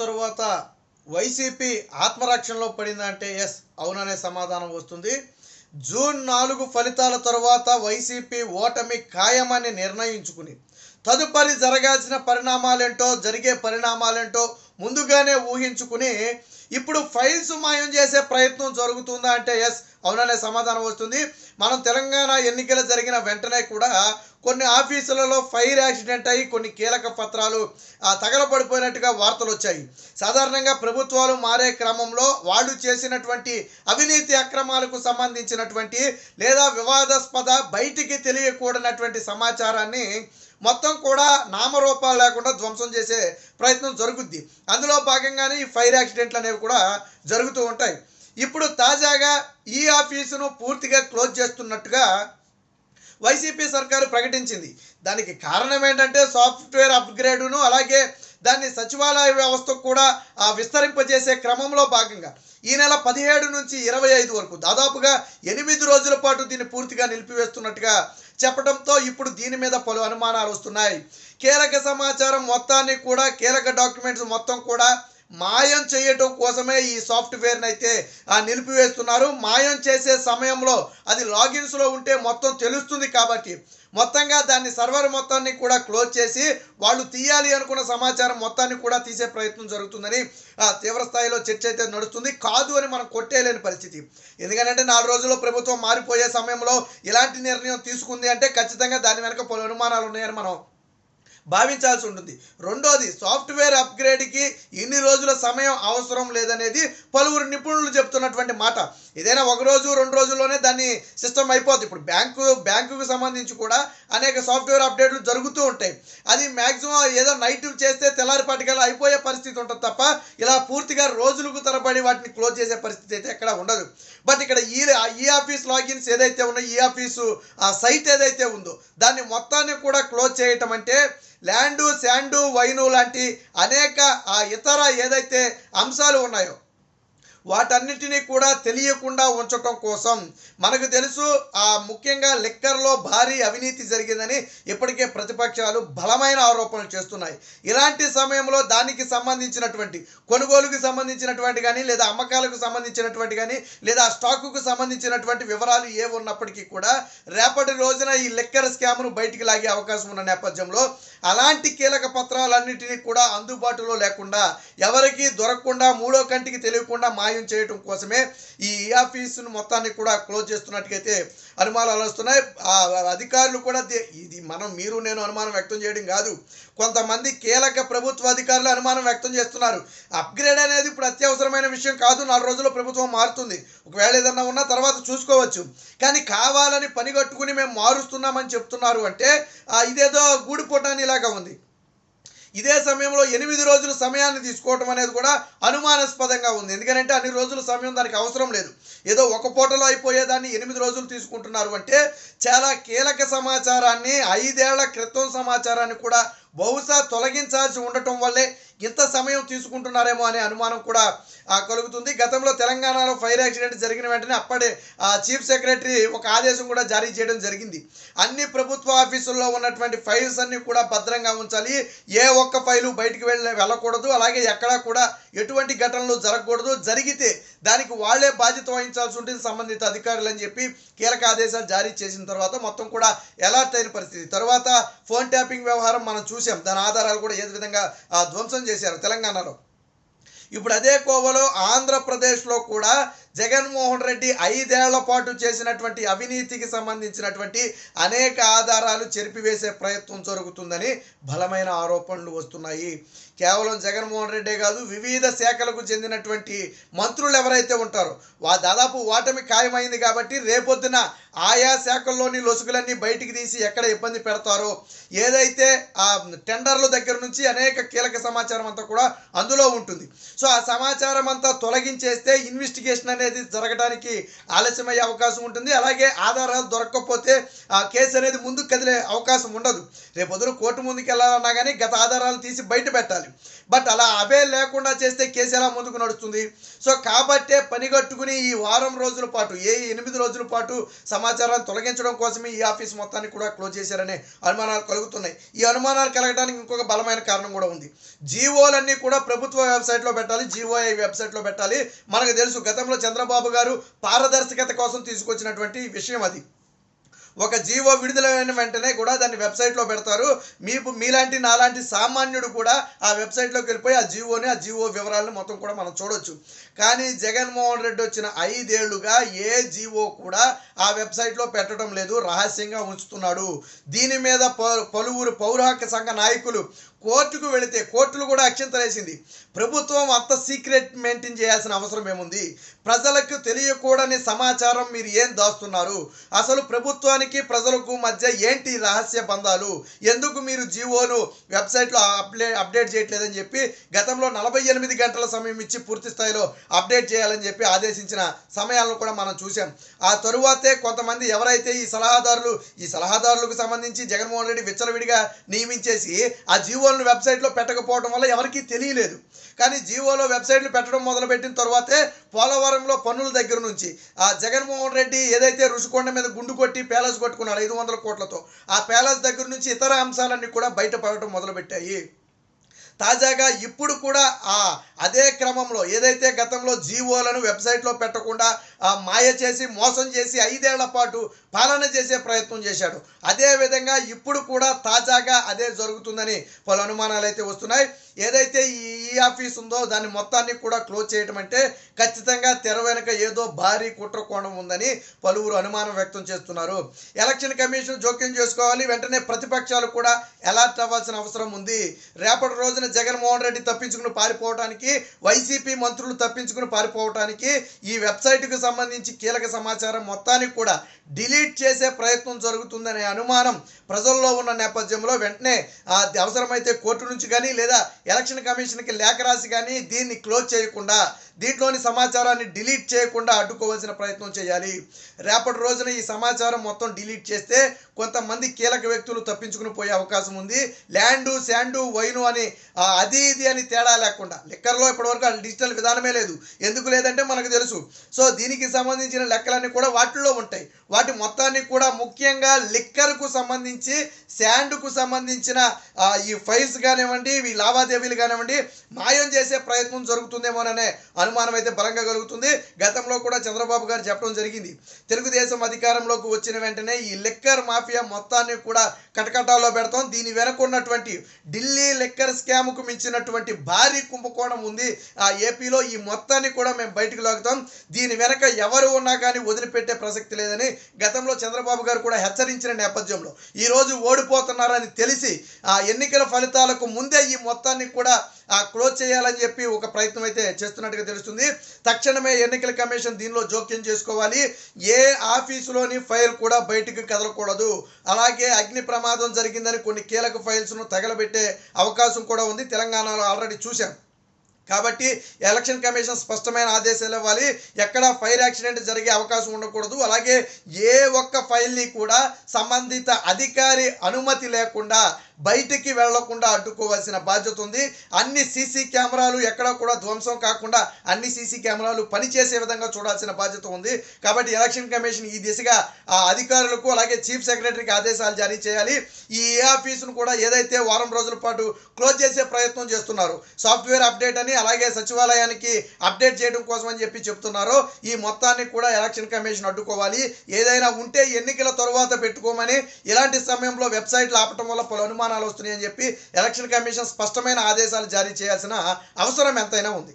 తరువాత వైసీపీ ఆత్మరక్షణలో పడిందంటే ఎస్ అవుననే సమాధానం వస్తుంది. జూన్ నాలుగు ఫలితాల తరువాత వైసీపీ ఓటమి ఖాయమని నిర్ణయించుకుని తదుపరి జరగాల్సిన పరిణామాలేంటో జరిగే పరిణామాలేంటో ముందుగానే ఊహించుకుని ఇప్పుడు ఫైల్స్ మాయం చేసే ప్రయత్నం జరుగుతుందా అంటే ఎస్ అవుననే సమాధానం వస్తుంది. మనం తెలంగాణ ఎన్నికలు జరిగిన వెంటనే కూడా కొన్ని ఆఫీసులలో ఫైర్ యాక్సిడెంట్ అయ్యి కొన్ని కీలక పత్రాలు తగలబడిపోయినట్టుగా వార్తలు వచ్చాయి. సాధారణంగా ప్రభుత్వాలు మారే క్రమంలో వాళ్ళు చేసినటువంటి అవినీతి అక్రమాలకు సంబంధించినటువంటి లేదా వివాదాస్పద బయటికి తెలియకూడనటువంటి సమాచారాన్ని మొత్తం కూడా నామరూపాలు లేకుండా ధ్వంసం చేసే ప్రయత్నం జరుగుద్ది. అందులో భాగంగానే ఈ ఫైర్ యాక్సిడెంట్లు అనేవి కూడా జరుగుతూ ఉంటాయి. ఇప్పుడు తాజాగా ఈ ఆఫీసును పూర్తిగా క్లోజ్ చేస్తున్నట్టుగా వైసీపీ సర్కారు ప్రకటించింది. దానికి కారణం ఏంటంటే సాఫ్ట్వేర్ అప్గ్రేడును అలాగే దాన్ని సచివాలయ వ్యవస్థకు కూడా ఆ, విస్తరింపజేసే క్రమంలో భాగంగా ఈ నెల పదిహేడు నుంచి ఇరవై ఐదు వరకు దాదాపుగా ఎనిమిది రోజుల పాటు దీన్ని పూర్తిగా నిలిపివేస్తున్నట్టుగా చెప్పడంతో ఇప్పుడు దీని మీద పలు అనుమానాలు వస్తున్నాయి. కీలక సమాచారం మొత్తాన్ని కూడా కీలక డాక్యుమెంట్స్ మొత్తం కూడా మాయం చేయటం కోసమే ఈ సాఫ్ట్వేర్ని అయితే నిలిపివేస్తున్నారు. మాయం చేసే సమయంలో అది లాగిన్స్లో ఉంటే మొత్తం తెలుస్తుంది కాబట్టి మొత్తంగా దాన్ని సర్వర్ మొత్తాన్ని కూడా క్లోజ్ చేసి వాళ్ళు తీయాలి అనుకున్న సమాచారం మొత్తాన్ని కూడా తీసే ప్రయత్నం జరుగుతుందని ఆ, తీవ్ర స్థాయిలో చర్చ అయితే నడుస్తుంది. కాదు అని మనం కొట్టేయలేని పరిస్థితి. ఎందుకంటే నాలుగు రోజుల్లో ప్రభుత్వం మారిపోయే సమయంలో ఇలాంటి నిర్ణయం తీసుకుంది అంటే ఖచ్చితంగా దాని వెనక పలు అనుమానాలు ఉన్నాయని మనం భావించాల్సి ఉంటుంది. రెండోది సాఫ్ట్వేర్ అప్గ్రేడ్కి ఇన్ని రోజుల సమయం అవసరం లేదనేది పలువురు నిపుణులు చెప్తున్నటువంటి మాట. ఏదైనా ఒక రోజు రెండు రోజుల్లోనే దాన్ని సిస్టమ్ అయిపోతుంది ఇప్పుడు బ్యాంకు బ్యాంకుకు సంబంధించి కూడా అనేక సాఫ్ట్వేర్ అప్డేట్లు జరుగుతూ ఉంటాయి. అది మ్యాక్సిమం ఏదో నైట్ చేస్తే తెల్లారిపాటికల్లా అయిపోయే పరిస్థితి ఉంటుంది తప్ప ఇలా పూర్తిగా రోజులకు తరబడి వాటిని క్లోజ్ చేసే పరిస్థితి అయితే ఎక్కడ ఉండదు. బట్ ఇక్కడ ఈ ఈ ఆఫీస్ లాగిన్స్ ఏదైతే ఉన్నాయో ఈ ఆఫీసు ఆ సైట్ ఏదైతే ఉందో దాన్ని మొత్తాన్ని కూడా క్లోజ్ చేయటం అంటే ల్యాండు శాండు వైను లాంటి అనేక ఆ ఇతర ఏదైతే అంశాలు ఉన్నాయో వాటన్నిటినీ కూడా తెలియకుండా ఉంచటం కోసం. మనకు తెలుసు ఆ ముఖ్యంగా లిక్కర్లో భారీ అవినీతి జరిగిందని ఇప్పటికే ప్రతిపక్షాలు బలమైన ఆరోపణలు చేస్తున్నాయి. ఇలాంటి సమయంలో దానికి సంబంధించినటువంటి కొనుగోలుకు సంబంధించినటువంటి కానీ లేదా అమ్మకాలకు సంబంధించినటువంటి కానీ లేదా స్టాకుకు సంబంధించినటువంటి వివరాలు ఏ ఉన్నప్పటికీ కూడా రేపటి రోజున ఈ లిక్కర్ స్కామ్ను బయటికి లాగే అవకాశం ఉన్న నేపథ్యంలో అలాంటి కీలక పత్రాలన్నింటినీ కూడా అందుబాటులో లేకుండా ఎవరికి దొరకకుండా మూడో కంటికి తెలియకుండా మాయ చేయటం కోసమే ఈ ఆఫీసును మొత్తాన్ని కూడా క్లోజ్ చేస్తున్నట్టుగైతే అనుమానాలు వస్తున్నాయి. ఆ అధికారులు కూడా ఇది మనం మీరు నేను అనుమానం వ్యక్తం చేయడం కాదు. కొంతమంది కీలక ప్రభుత్వ అధికారులు అనుమానం వ్యక్తం చేస్తున్నారు. అప్గ్రేడ్ అనేది ఇప్పుడు అత్యవసరమైన విషయం కాదు. నాలుగు రోజుల్లో ప్రభుత్వం మారుతుంది. ఒకవేళ ఏదన్నా ఉన్నా తర్వాత చూసుకోవచ్చు. కానీ కావాలని పని కట్టుకుని మేము మారుస్తున్నామని చెప్తున్నారు అంటే ఇదేదో గూడిపోటాని ఇలాగా ఉంది. ఇదే సమయంలో ఎనిమిది రోజుల సమయాన్ని తీసుకోవటం అనేది కూడా అనుమానాస్పదంగా ఉంది. ఎందుకంటే అన్ని రోజుల సమయం దానికి అవసరం లేదు. ఏదో ఒక పూటలో అయిపోయేదాన్ని ఎనిమిది రోజులు తీసుకుంటున్నారు అంటే చాలా కీలక సమాచారాన్ని ఐదేళ్ళ క్రితం సమాచారాన్ని కూడా బహుశా తొలగించాల్సి ఉండటం వల్లే ఇంత సమయం తీసుకుంటున్నారేమో అనే అనుమానం కూడా కలుగుతుంది. గతంలో తెలంగాణలో ఫైర్ యాక్సిడెంట్ జరిగిన వెంటనే అప్పటి చీఫ్ సెక్రటరీ ఒక ఆదేశం కూడా జారీ చేయడం జరిగింది. అన్ని ప్రభుత్వ ఆఫీసుల్లో ఉన్నటువంటి ఫైల్స్ అన్ని కూడా భద్రంగా ఉంచాలి. ఏ ఒక్క ఫైలు బయటికి వెళ్ళ వెళ్ళకూడదు. అలాగే ఎక్కడా కూడా ఎటువంటి ఘటనలు జరగకూడదు. జరిగితే దానికి వాళ్ళే బాధ్యత వహించాల్సి ఉంటుంది. సంబంధిత అధికారులు అని చెప్పి కీలక ఆదేశాలు జారీ చేసిన తర్వాత మొత్తం కూడా ఎలర్ట్ అయిన పరిస్థితి. తర్వాత ఫోన్ ట్యాపింగ్ వ్యవహారం మనం చూసాం దాని ఆధారాలు కూడా ఏ విధంగా ఆ, ధ్వంసం చేశారు తెలంగాణలో. ఇప్పుడు అదే కోవలో ఆంధ్రప్రదేశ్లో కూడా జగన్మోహన్ రెడ్డి ఐదేళ్ళ పాటు చేసినటువంటి అవినీతికి సంబంధించినటువంటి అనేక ఆధారాలు చెరిపివేసే ప్రయత్నం జరుగుతుందని బలమైన ఆరోపణలు వస్తున్నాయి. కేవలం జగన్మోహన్ రెడ్డే కాదు వివిధ శాఖలకు చెందినటువంటి మంత్రులు ఎవరైతే ఉంటారో వా దాదాపు ఓటమి ఖాయమైంది కాబట్టి రేపొద్దున ఆయా శాఖల్లోని లొసుగులన్నీ బయటికి తీసి ఎక్కడ ఇబ్బంది పెడతారో ఏదైతే ఆ టెండర్ల దగ్గర నుంచి అనేక కీలక సమాచారం అంతా కూడా అందులో ఉంటుంది. సో ఆ సమాచారం అంతా తొలగించేస్తే ఇన్వెస్టిగేషన్ అనేది అనేది జరగడానికి ఆలస్యమయ్యే అవకాశం ఉంటుంది. అలాగే ఆధారాలు దొరకకపోతే ఆ కేసు అనేది ముందుకు కదిలే అవకాశం ఉండదు. రేపు కోర్టు ముందుకు వెళ్ళాలన్నా కానీ గత ఆధారాలు తీసి బయట పెట్టాలి. బట్ అలా అవే లేకుండా చేస్తే కేసు ఎలా ముందుకు నడుస్తుంది? సో కాబట్టే పనిగట్టుకుని ఈ వారం రోజుల పాటు ఏ ఎనిమిది రోజుల పాటు సమాచారాన్ని తొలగించడం కోసమే ఈ ఆఫీస్ మొత్తాన్ని కూడా క్లోజ్ చేశారనే అనుమానాలు కలుగుతున్నాయి. ఈ అనుమానాలు కలగడానికి ఇంకొక బలమైన కారణం కూడా ఉంది. జీవోలన్నీ కూడా ప్రభుత్వ వెబ్సైట్లో పెట్టాలి జీవోఐ వెబ్సైట్లో పెట్టాలి. మనకు తెలుసు గతంలో చంద్రబాబు గారు పారదర్శకత కోసం తీసుకొచ్చినటువంటి విషయం అది. ఒక జీవో విడుదలైన వెంటనే కూడా దాన్ని వెబ్సైట్లో పెడతారు. మీకు మీలాంటి నాలాంటి సామాన్యుడు కూడా ఆ వెబ్సైట్లోకి వెళ్ళిపోయి ఆ జీవోని ఆ జీవో వివరాలను మొత్తం కూడా మనం చూడొచ్చు. కానీ జగన్మోహన్ రెడ్డి వచ్చిన ఐదేళ్ళుగా ఏ జీవో కూడా ఆ వెబ్సైట్లో పెట్టడం లేదు. రహస్యంగా ఉంచుతున్నాడు. దీని మీద ప- పలువురు పౌర హక్కు సంఘ నాయకులు కోర్టుకు వెళితే కోర్టులు కూడా అక్షంతలేసింది. ప్రభుత్వం అంత సీక్రెట్ మెయింటైన్ చేయాల్సిన అవసరం ఏముంది? ప్రజలకు తెలియకూడని సమాచారం మీరు ఏం దాస్తున్నారు? అసలు ప్రభుత్వానికి ప్రజలకు మధ్య ఏంటి రహస్య బంధాలు? ఎందుకు మీరు జియోను వెబ్సైట్లో అప్డే అప్డేట్ చేయట్లేదని చెప్పి గతంలో నలభై ఎనిమిది గంటల సమయం ఇచ్చి పూర్తి స్థాయిలో అప్డేట్ చేయాలని చెప్పి ఆదేశించిన సమయాలను కూడా మనం చూసాం ఆ తరువాతే కొంతమంది ఎవరైతే ఈ సలహాదారులు ఈ సలహాదారులకు సంబంధించి జగన్మోహన్ రెడ్డి విచ్చలవిడిగా నియమించేసి ఆ జీవోలను వెబ్సైట్లో పెట్టకపోవడం వల్ల ఎవరికీ తెలియలేదు. కానీ జీవోలో వెబ్సైట్లు పెట్టడం మొదలుపెట్టిన తర్వాతే పోలవరంలో పన్నుల దగ్గర నుంచి ఆ జగన్మోహన్ రెడ్డి ఏదైతే రుషికొండ మీద గుండు కొట్టి ప్యాలెస్ కొట్టుకున్నాడు ఐదు వందల కోట్లతో ఆ ప్యాలెస్ దగ్గర నుంచి ఇతర అంశాలన్నీ కూడా బయటపడటం మొదలుపెట్టాయి. తాజాగా ఇప్పుడు కూడా ఆ అదే క్రమంలో ఏదైతే గతంలో జీవోలను వెబ్సైట్లో పెట్టకుండా ఆ మాయ చేసి మోసం చేసి ఐదేళ్ళ పాటు పాలన చేసే ప్రయత్నం చేశాడు. అదే విధంగా ఇప్పుడు కూడా తాజాగా అదే జరుగుతుందని పలు అనుమానాలు అయితే వస్తున్నాయి. ఏదైతే ఈ ఆఫీస్ ఉందో దాన్ని మొత్తాన్ని కూడా క్లోజ్ చేయటం అంటే ఖచ్చితంగా తెర వెనుక ఏదో భారీ కుట్ర కోణం ఉందని పలువురు అనుమానం వ్యక్తం చేస్తున్నారు. ఎలక్షన్ కమిషన్ జోక్యం చేసుకోవాలి వెంటనే ప్రతిపక్షాలు కూడా అలర్ట్ అవ్వాల్సిన అవసరం ఉంది. రేపటి రోజున జగన్మోహన్ రెడ్డి తప్పించుకుని పారిపోవటానికి వైసీపీ మంత్రులు తప్పించుకుని పారిపోవటానికి ఈ వెబ్సైట్కు సంబంధించి కీలక సమాచారం మొత్తానికి కూడా డిలీట్ చేసే ప్రయత్నం జరుగుతుందనే అనుమానం ప్రజల్లో ఉన్న నేపథ్యంలో వెంటనే అవసరమైతే కోర్టు నుంచి కానీ లేదా ఎలక్షన్ కమిషన్కి లేఖ రాసి కానీ దీన్ని క్లోజ్ చేయకుండా దీంట్లోని సమాచారాన్ని డిలీట్ చేయకుండా అడ్డుకోవాల్సిన ప్రయత్నం చేయాలి. రేపటి రోజున ఈ సమాచారం మొత్తం డిలీట్ చేస్తే కొంతమంది కీలక వ్యక్తులు తప్పించుకుని పోయే అవకాశం ఉంది. ల్యాండు శాండు వైను అని అది ఇది అని తేడా లేకుండా. లిక్కర్లో ఇప్పటివరకు ఆ డిజిటల్ విధానమే లేదు. ఎందుకు లేదంటే మనకు తెలుసు. సో దీనికి సంబంధించిన లెక్కలన్నీ కూడా వాటిల్లో ఉంటాయి. వాటి మొత్తాన్ని కూడా ముఖ్యంగా లిక్కర్కు సంబంధించి శాండ్కు సంబంధించిన ఈ ఫైల్స్ కానివ్వండి ఈ లావాదేవీలు కానివ్వండి మాయం చేసే ప్రయత్నం జరుగుతుందేమోననే అనుమానం అయితే బలంగా కలుగుతుంది. గతంలో కూడా చంద్రబాబు గారు చెప్పడం జరిగింది. తెలుగుదేశం అధికారంలోకి వచ్చిన వెంటనే ఈ లిక్కర్ మాఫియా మొత్తాన్ని కూడా కటకటాల్లో పెడతాం. దీని వెనక ఉన్నటువంటి ఢిల్లీ లిక్కర్ స్కామ్కు మించినటువంటి భారీ కుంభకోణం ఉంది. ఆ ఏపీలో ఈ మొత్తాన్ని కూడా మేము బయటకు లాగుతాం. దీని వెనక ఎవరు ఉన్నా కానీ వదిలిపెట్టే ప్రసక్తి లేదని గతంలో చంద్రబాబు గారు కూడా హెచ్చరించిన నేపథ్యంలో ఈ రోజు ఓడిపోతున్నారని తెలిసి ఆ ఎన్నికల ఫలితాలకు ముందే ఈ మొత్తాన్ని కూడా ఆ క్లోజ్ చేయాలని చెప్పి ఒక ప్రయత్నం అయితే చేస్తున్నట్టుగా తెలుస్తుంది. తక్షణమే ఎన్నికల కమిషన్ దీనిలో జోక్యం చేసుకోవాలి. ఏ ఆఫీసులోని ఫైల్ కూడా బయటికి కదలకూడదు. అలాగే అగ్ని ప్రమాదం జరిగిందని కొన్ని కీలక ఫైల్స్ను తగలబెట్టే అవకాశం కూడా ఉంది. తెలంగాణలో ఆల్రెడీ చూశాం. కాబట్టి ఎలక్షన్ కమిషన్ స్పష్టమైన ఆదేశాలు ఇవ్వాలి. ఎక్కడ ఫైర్ యాక్సిడెంట్ జరిగే అవకాశం ఉండకూడదు. అలాగే ఏ ఒక్క ఫైల్ని కూడా సంబంధిత అధికారి అనుమతి లేకుండా బయటికి వెళ్ళకుండా అడ్డుకోవాల్సిన బాధ్యత ఉంది. అన్ని సీసీ కెమెరాలు ఎక్కడ కూడా ధ్వంసం కాకుండా అన్ని సీసీ కెమెరాలు పనిచేసే విధంగా చూడాల్సిన బాధ్యత ఉంది. కాబట్టి ఎలక్షన్ కమిషన్ ఈ దిశగా ఆ అధికారులకు అలాగే చీఫ్ సెక్రటరీకి ఆదేశాలు జారీ చేయాలి. ఈ ఏ ఆఫీసును కూడా ఏదైతే వారం రోజుల పాటు క్లోజ్ చేసే ప్రయత్నం చేస్తున్నారు. సాఫ్ట్వేర్ అప్డేట్ అని అలాగే సచివాలయానికి అప్డేట్ చేయడం కోసం అని చెప్పి చెప్తున్నారు. ఈ మొత్తాన్ని కూడా ఎలక్షన్ కమిషన్ అడ్డుకోవాలి. ఏదైనా ఉంటే ఎన్నికల తర్వాత పెట్టుకోమని ఇలాంటి సమయంలో వెబ్సైట్లు ఆపటం వల్ల పలు అనుమానాలు వస్తున్నాయని చెప్పి ఎలక్షన్ కమిషన్ స్పష్టమైన ఆదేశాలు జారీ చేయాల్సిన అవసరం ఎంతైనా ఉంది.